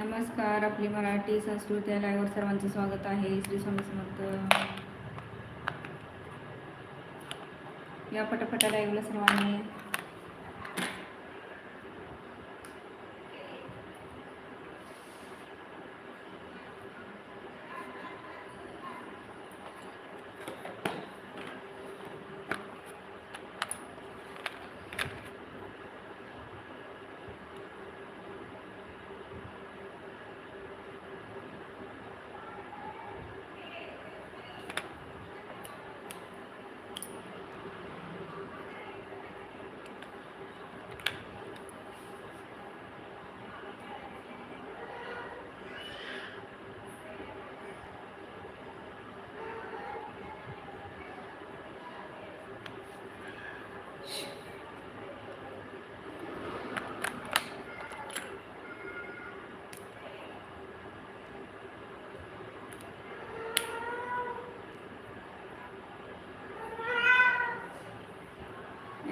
नमस्कार आपली मराठी संस्कृती लाईव्हवर सर्वांचं स्वागत आहे. श्री स्वामी समर्थ. या पटापटा लाईव्हला सर्वांनी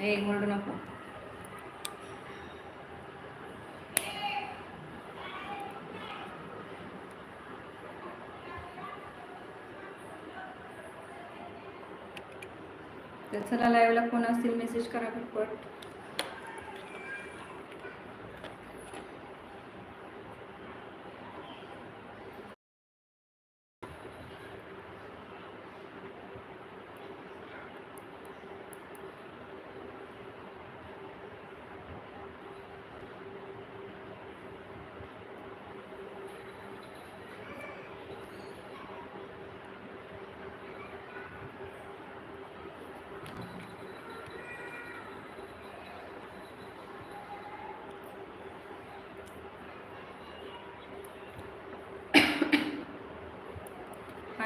हे ओरडू नको. तर चला लाईव्हला कोण असतील मेसेज करा पटपट.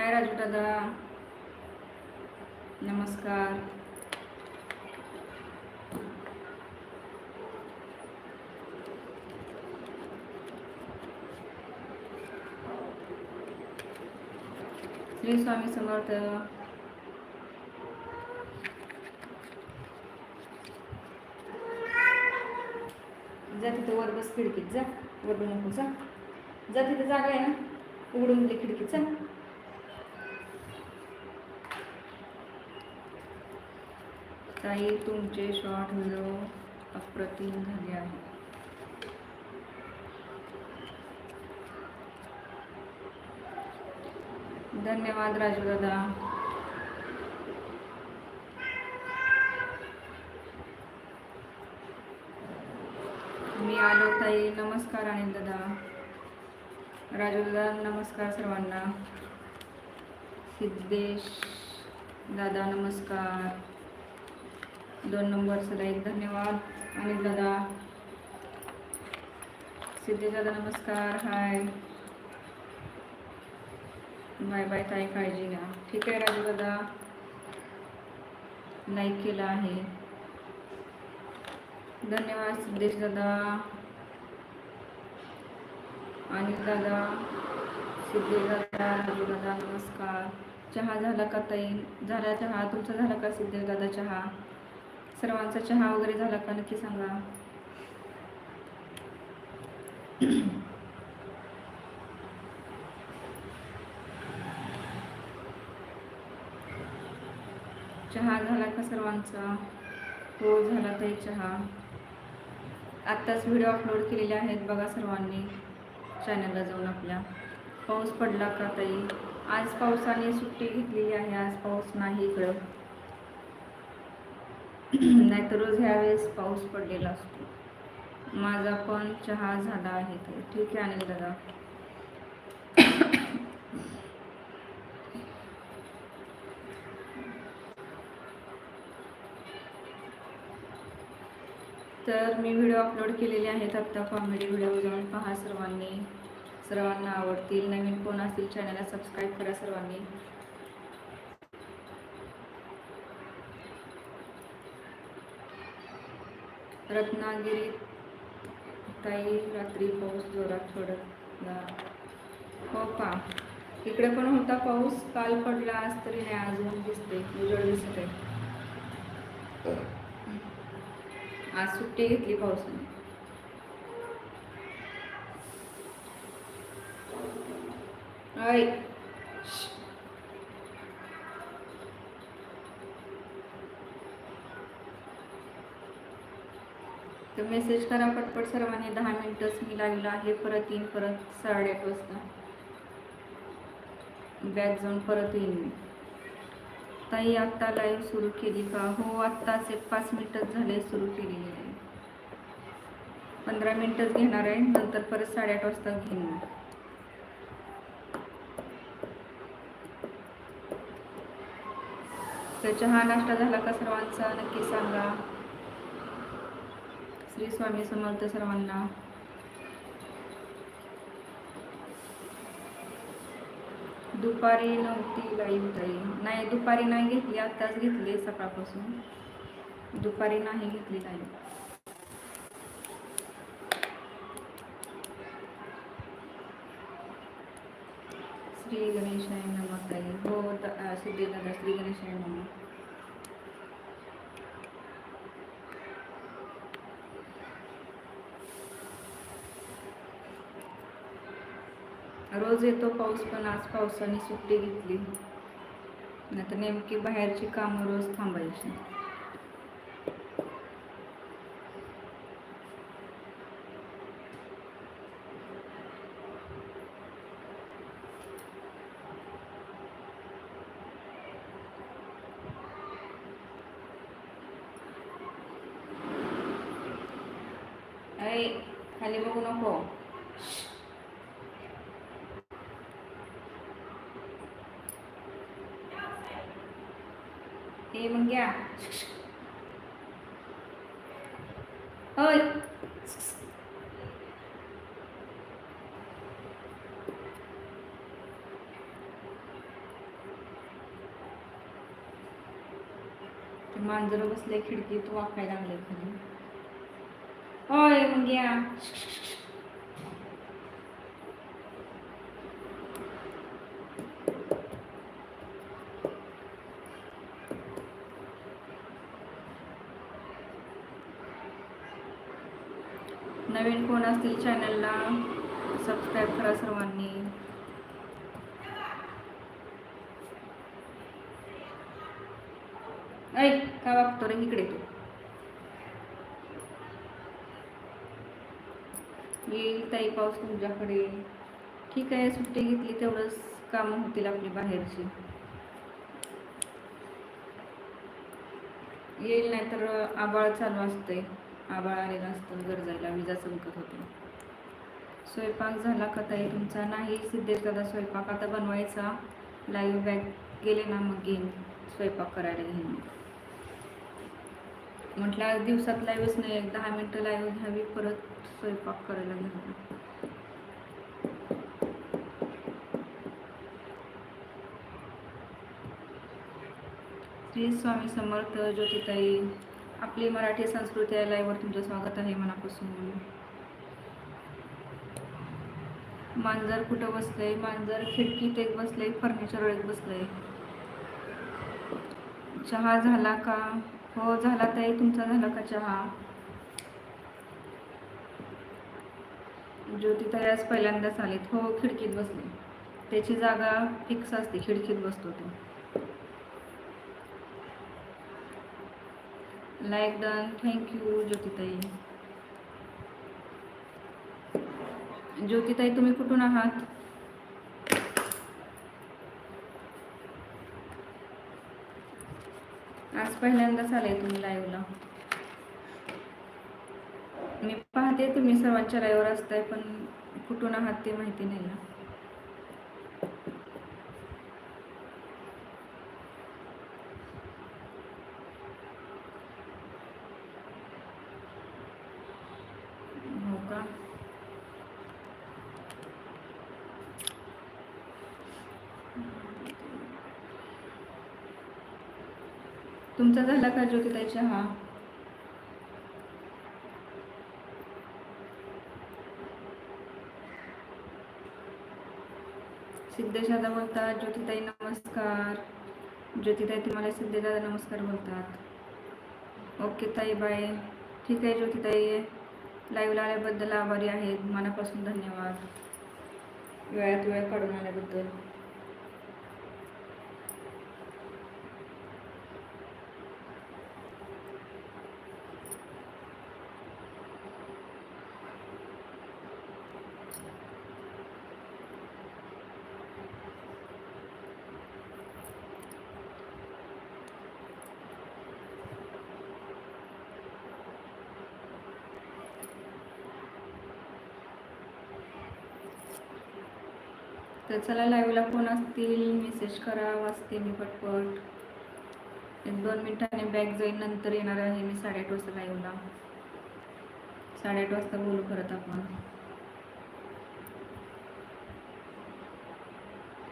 हाय राजू दादा. नमस्कार. श्री स्वामी समर्थ. जा तिथं वर बस खिडकीत जा. वर नको जा. तिथं जागा आहे ना? उघडून दे खिडकीत. जा. ताई तुमचे शॉर्ट व्हिडिओ अप्रतिम झाले आहे. धन्यवाद राजू दादा मी आलो ताई नमस्कार आणि दादा. राजू दादा नमस्कार सर्वांना. सिद्धेश दादा नमस्कार. दोन नंबर सदाईक धन्यवाद. अनिल दादा. सिद्धेश दादा नमस्कार. हाय. बाय बाय ताई काळजी घ्या. ठीक आहे राजू दादा. लाईक केला आहे. धन्यवाद सिद्धेश दादा. अनिल दादा. सिद्धेश दादा राजू दादा नमस्कार. चहा झाला का ताई? झाला चहा? तुमचा झाला का सिद्धेश दादा चहा? सर्वांचा चहा वगैरे झाला का? नक्की सांगा. चहा झाला का सर्वांचा? हो झाला ताई चहा. आत्ताच व्हिडिओ अपलोड केलेले आहेत बघा सर्वांनी. चॅनलला जाऊन आपल्या. पाऊस पडला का ताई? आज पावसाने सुट्टी घेतलेली आहे आज पाऊस नाही इकडं. नाहीतर रोज ह्यावेळेस पाऊस पडलेला असतो. माझा पण चहा झाला आहे तर ठीक आहे अनिल दादा. तर मी व्हिडिओ अपलोड केलेले आहेत आत्ता कॉमेडी व्हिडिओ जाऊन पहा सर्वांनी. सर्वांना आवडतील. नवीन कोण असतील चॅनलला सबस्क्राईब करा सर्वांनी. रत्नागिरीत ताई रात्री पाऊस जोरात पडला. हो पा इकडे पण होता पाऊस. काल पडला आज तरी नाही अजून दिसते उजळ दिसत आहे आज सुट्टी घेतली पावसाने ऐ तर मेसेज करा पटपट सर्वांनी. दहा मिनटंच मी लावलं आहे. परत येईन परत साडेआठ वाजता. बॅग जाऊन परत येईन मी. ताई आत्ता लाईव्ह सुरू केली का? हो आत्ताच एक पाच मिनटंच झाले सुरू केलेली आहे. पंधरा मिनटंच घेणार आहे. नंतर परत साडेआठ वाजता घेईन तर चहा नाश्ता झाला का सर्वांचा? नक्की सांगा. श्री स्वामी समर्थ सर्वांना. दुपारी नव्हती लाईव्ह ताई नाही दुपारी नाही घेतली आत्ताच घेतली सकाळपासून. दुपारी नाही घेतली लाईव्ह श्री गणेशाय नमः ताई. हो त- सिद्धी दादा श्री गणेशाय नमः. रोज येतो पाऊस पण आज पावसाने सुट्टी घेतली. नाही तर नेमकी बाहेरची कामं रोज थांबायची. खाली बघू नको हे मग घ्या होय मांजर बसले खिडकीत वाकायला लागले खाली. होय मग या. नवीन कोण असतील चॅनलला सबस्क्राईब करा सर्वांनी. ऐक का वागतो रे इकडे तू? येईल ताई पाऊस तुमच्याकडे. ठीक आहे सुट्टी घेतली तेवढंच कामं होतील आपली बाहेरची. येईल नाही तर आबाळ चालू असते आबाळ आलेलं असतं गरजायला विजा चमकत होते. स्वयंपाक झाला का ताई तुमचा? नाही सिद्धेश दादा स्वयंपाक आता बनवायचा. लाईव्ह बॅग गेले ना मग घेईन. स्वयंपाक करायला घेईन म्हटलं आज दिवसात लाईव्हच नाही एक दहा मिनटं लाईव्ह घ्यावी परत स्वयंपाक करायला घ्यावा श्री स्वामी समर्थ ज्योतिताई आपली मराठी संस्कृती या लाईव्हवर तुमचं स्वागत आहे मनापासून. मांजर कुठं बसलंय? मांजर खिडकीत एक बसलंय फर्निचरवर एक बसलंय. चहा झाला का? हो झाला ताई. तुमचा झाला का चहा? ज्योतिताई आज पहिल्यांदाच आलेत. हो खिडकीत बसले. त्याची जागा फिक्स असते. खिडकीत बसतो तो. लाईक डन थँक्यू ज्योतिताई ज्योतिताई तुम्ही कुठून आहात? आज पहिल्यांदाच आले तुम्ही लाईव्हला मी पाहते तुम्ही सर्वांच्या लाईव्हवर असताय पण कुठून आहात ते माहिती नाही ना हो का तुमचा झाला का ज्योतिताई चहा सिद्धेशदादा बोलतात ज्योतिताई नमस्कार. ज्योतिताई तुम्हाला सिद्धेदादा नमस्कार बोलतात. ओके ताई बाय. ठीक आहे ज्योतिताई. लाईव्हला आल्याबद्दल आभारी आहेत. मनापासून धन्यवाद. वेळात वेळ काढून आल्याबद्दल. तर चला लाईव्हला कोण असतील? मेसेज करा वाचते मी पटपट. एक दोन मिनिटांनी बॅग जाईन नंतर येणार आहे मी साडेआठ वाजता लाईव्हला साडेआठ वाजता बोलू परत आपण.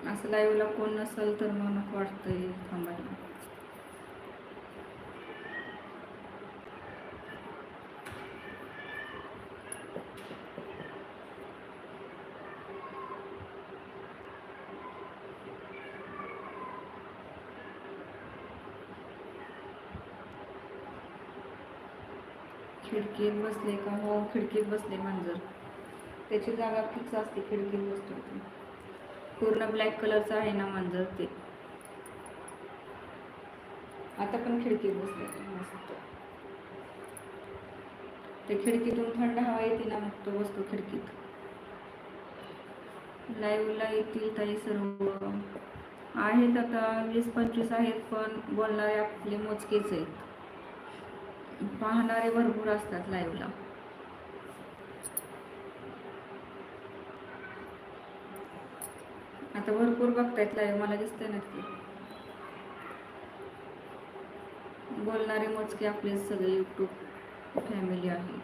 असं लाईव्हला कोण नसेल तर मग नको वाटतंय. खिडकीत बसले का? हो खिडकीत बसले मांजर. त्याची जागा फिक्स असते खिडकीत बसतो पूर्ण ब्लॅक कलरचं आहे ना मांजर ते. आता पण खिडकीत बसले मस्त. ते खिडकीतून थंड हवा येते ना मग तो बसतो खिडकीत. लाईव्हला येतील ताई सर्व. आहेत आता वीस पंचवीस आहेत पण बोलणारे आपले मोजकेच आहेत. पाहणारे भरपूर असतात लाईव्हला आता भरपूर बघतायत लाईव्ह मला दिसतंय नक्की बोलणारे मोजके आपले सगळे युट्यूब फॅमिली आहे.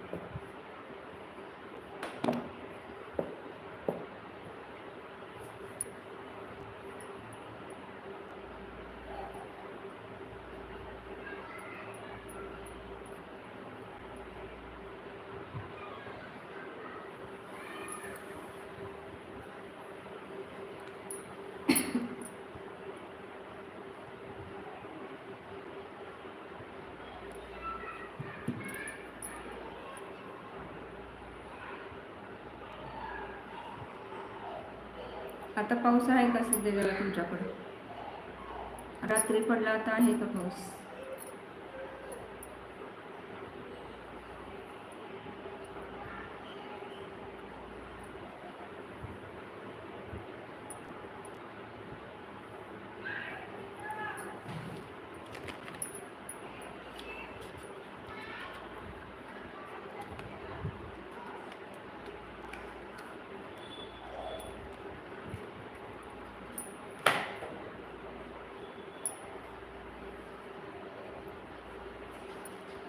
आता पाऊस आहे का सध्या जरा तुमच्याकडे? रात्री पडला आता आहे का पाऊस?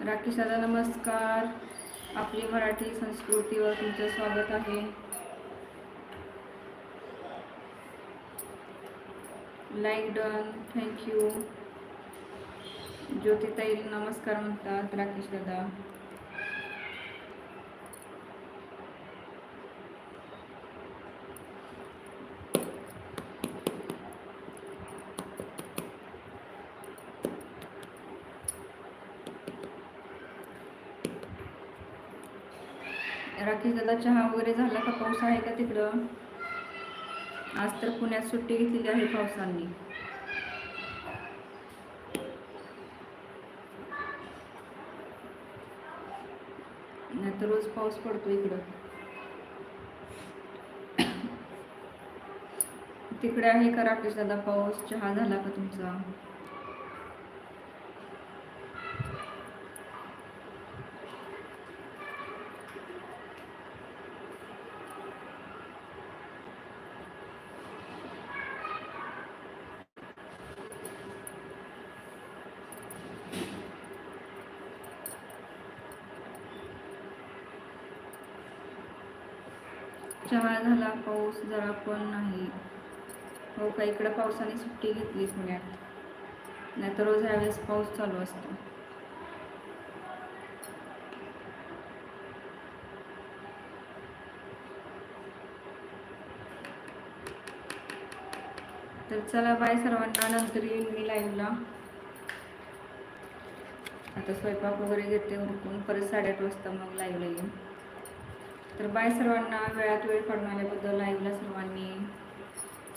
राखी दादा नमस्कार. आपली मराठी संस्कृतीवर तुमचं स्वागत आहे. लाईक डन थँक्यू ज्योतिताई नमस्कार म्हणतात राकेश दादा राकेश दादा चहा वगैरे झाला का पाऊस आहे का तिकडं? आज तर पुण्यात सुट्टी घेतलेली आहे पावसांनी. नाही तर रोज पाऊस पडतो इकडं. तिकडे आहे का राकेश दादा? पाऊस चहा झाला का तुमचा? चहा झाला पाऊस जरा पण नाही. हो का इकडं पावसाने सुट्टी घेतली पुण्यात. नाही तर रोज ह्यावेळेस पाऊस चालू असतो. तर चला बाय सर्वांना नंतर येईल मी लाईव्हला आता स्वयंपाक वगैरे घेते उरकून परत साडेआठ वाजता मग लाईव्हला येईन. तर बाय सर्वांना वेळात वेळ काढून आल्याबद्दल लाईव्हला सर्वांनी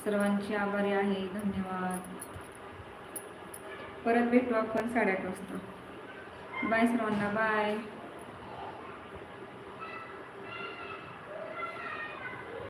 सर्वांची आभारी आहे. धन्यवाद. परत भेटू आपण साडेआठ वाजता. बाय सर्वांना बाय.